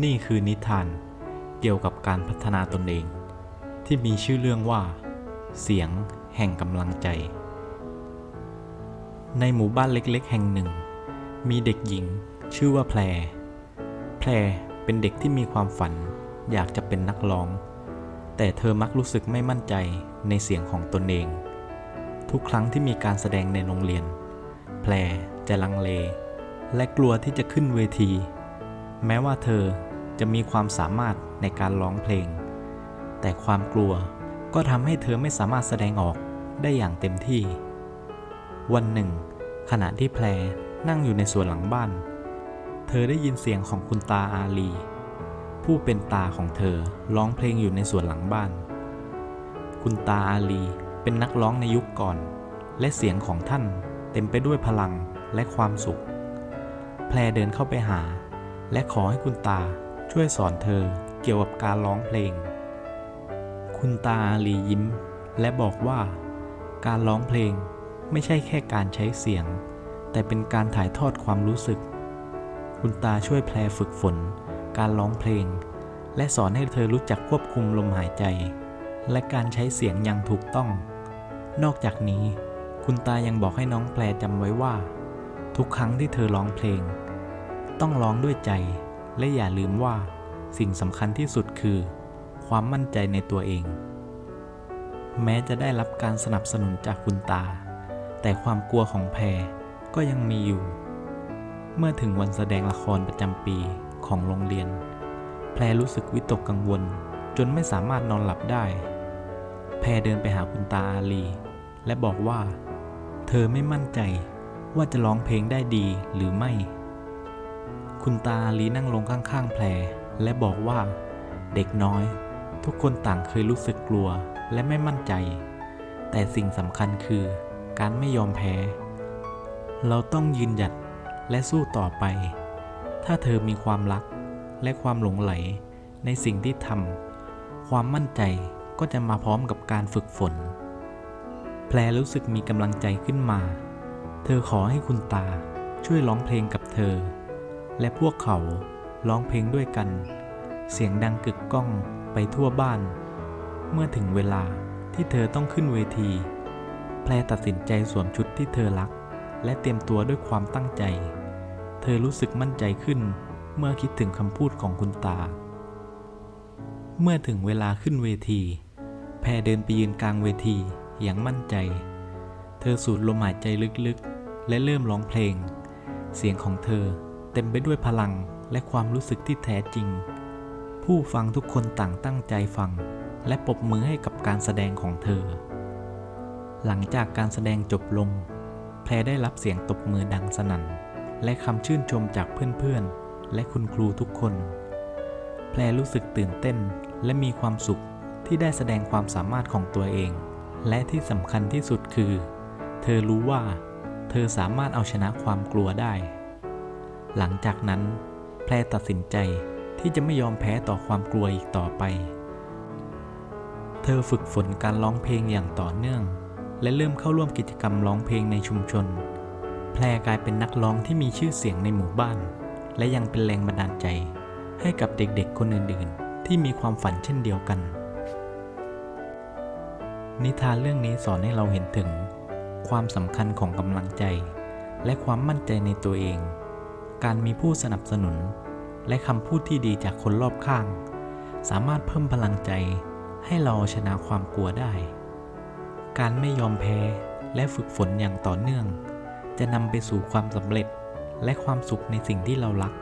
นี่คือนิทานเกี่ยวกับการพัฒนาตนเอง ที่มีชื่อเรื่องว่า เสียงแห่งกำลังใจ ในหมู่บ้านเล็กๆ แห่งหนึ่ง มีเด็กหญิงชื่อว่าแพร แพรเป็นเด็กที่มีความฝันอยากจะเป็นนักร้อง แต่เธอมักรู้สึกไม่มั่นใจในเสียงของตนเอง ทุกครั้งที่มีการแสดงในโรงเรียน แพรจะลังเล และกลัวที่จะขึ้นเวที แม้ว่าเธอจะมีความสามารถในการร้องเพลง แต่ความกลัวก็ทำให้เธอไม่สามารถแสดงออกได้อย่างเต็มที่ วันหนึ่ง ขณะที่แพรนั่งอยู่ในสวนหลังบ้าน เธอได้ยินเสียงของคุณตาอาลี ผู้เป็นตาของเธอร้องเพลงอยู่ในสวนหลังบ้าน คุณตาอาลีเป็นนักร้องในยุคก่อน และเสียงของท่านเต็มไปด้วยพลังและความสุข แพรเดินเข้าไปหา และขอให้คุณตาช่วยสอนเธอเกี่ยวกับการร้องเพลง คุณตาลียิ้ม และบอกว่า การร้องเพลงไม่ใช่แค่การใช้เสียง แต่เป็นการถ่ายทอดความรู้สึก คุณตาช่วยแพรฝึกฝน การร้องเพลง และสอนให้เธอรู้จักควบคุมลมหายใจ และการใช้เสียงอย่างถูกต้อง นอกจากนี้ คุณตายังบอกให้น้องแพรจำไว้ว่า ทุกครั้งที่เธอร้องเพลง ต้องร้องด้วยใจ และอย่าลืมว่าสิ่งสำคัญที่สุดคือ ความมั่นใจในตัวเอง แม้จะได้รับการสนับสนุนจากคุณตา แต่ความกลัวของแพรก็ยังมีอยู่ เมื่อถึงวันแสดงละครประจำปีของโรงเรียน แพรรู้สึกวิตกกังวล จนไม่สามารถนอนหลับได้ แพรเดินไปหาคุณตาอาลี และบอกว่า เธอไม่มั่นใจว่าจะร้องเพลงได้ดีหรือไม่ คุณตาลีนั่งลงข้างๆ แพรและบอกว่า เด็กน้อย ทุกคนต่างเคยรู้สึกกลัวและไม่มั่นใจ แต่สิ่งสำคัญคือการไม่ยอมแพ้ เราต้องยืนหยัดและสู้ต่อไป ถ้าเธอมีความรักและความหลงไหลในสิ่งที่ทำความมั่นใจก็จะมาพร้อมกับการฝึกฝน แพรรู้สึกมีกำลังใจขึ้นมา เธอขอให้คุณตาช่วยร้องเพลงกับเธอ และพวกเขาร้องเพลงด้วยกัน เสียงดังกึกก้องไปทั่วบ้าน เมื่อถึงเวลาที่เธอต้องขึ้นเวที แพรตัดสินใจสวมชุดที่เธอรัก และเตรียมตัวด้วยความตั้งใจ เธอรู้สึกมั่นใจขึ้นเมื่อคิดถึงคำพูดของคุณตา เมื่อถึงเวลาขึ้นเวที แพรเดินไปยืนกลางเวทีอย่างมั่นใจ เธอสูดลมหายใจลึกๆ และเริ่มร้องเพลง เสียงของเธอ เต็มไปด้วยพลังและความรู้สึกที่แท้จริง ผู้ฟังทุกคนต่างตั้งใจฟัง และปรบมือให้กับการแสดงของเธอ หลังจากการแสดงจบลง แพรได้รับเสียงตบมือดังสนั่น และคำชื่นชมจากเพื่อนๆ และคุณครูทุกคน แพรรู้สึกตื่นเต้นและมีความสุขที่ได้แสดงความสามารถของตัวเอง และที่สำคัญที่สุดคือ เธอรู้ว่า เธอสามารถเอาชนะความกลัวได้ หลังจากนั้น แพรตัดสินใจที่จะไม่ยอมแพ้ต่อความกลัวอีกต่อไป เธอฝึกฝนการร้องเพลงอย่างต่อเนื่อง และเริ่มเข้าร่วมกิจกรรมร้องเพลงในชุมชน แพรกลายเป็นนักร้องที่มีชื่อเสียงในหมู่บ้าน และยังเป็นแรงบันดาลใจ ให้กับเด็กๆคนอื่นๆ ที่มีความฝันเช่นเดียวกัน นิทานเรื่องนี้สอนให้เราเห็นถึง ความสำคัญของกำลังใจ และความมั่นใจในตัวเอง การมีผู้สนับสนุน และคำพูดที่ดีจากคนรอบข้าง สามารถเพิ่มพลังใจให้เราชนะความกลัวได้ การไม่ยอมแพ้และฝึกฝนอย่างต่อเนื่อง จะนำไปสู่ความสำเร็จและความสุขในสิ่งที่เรารัก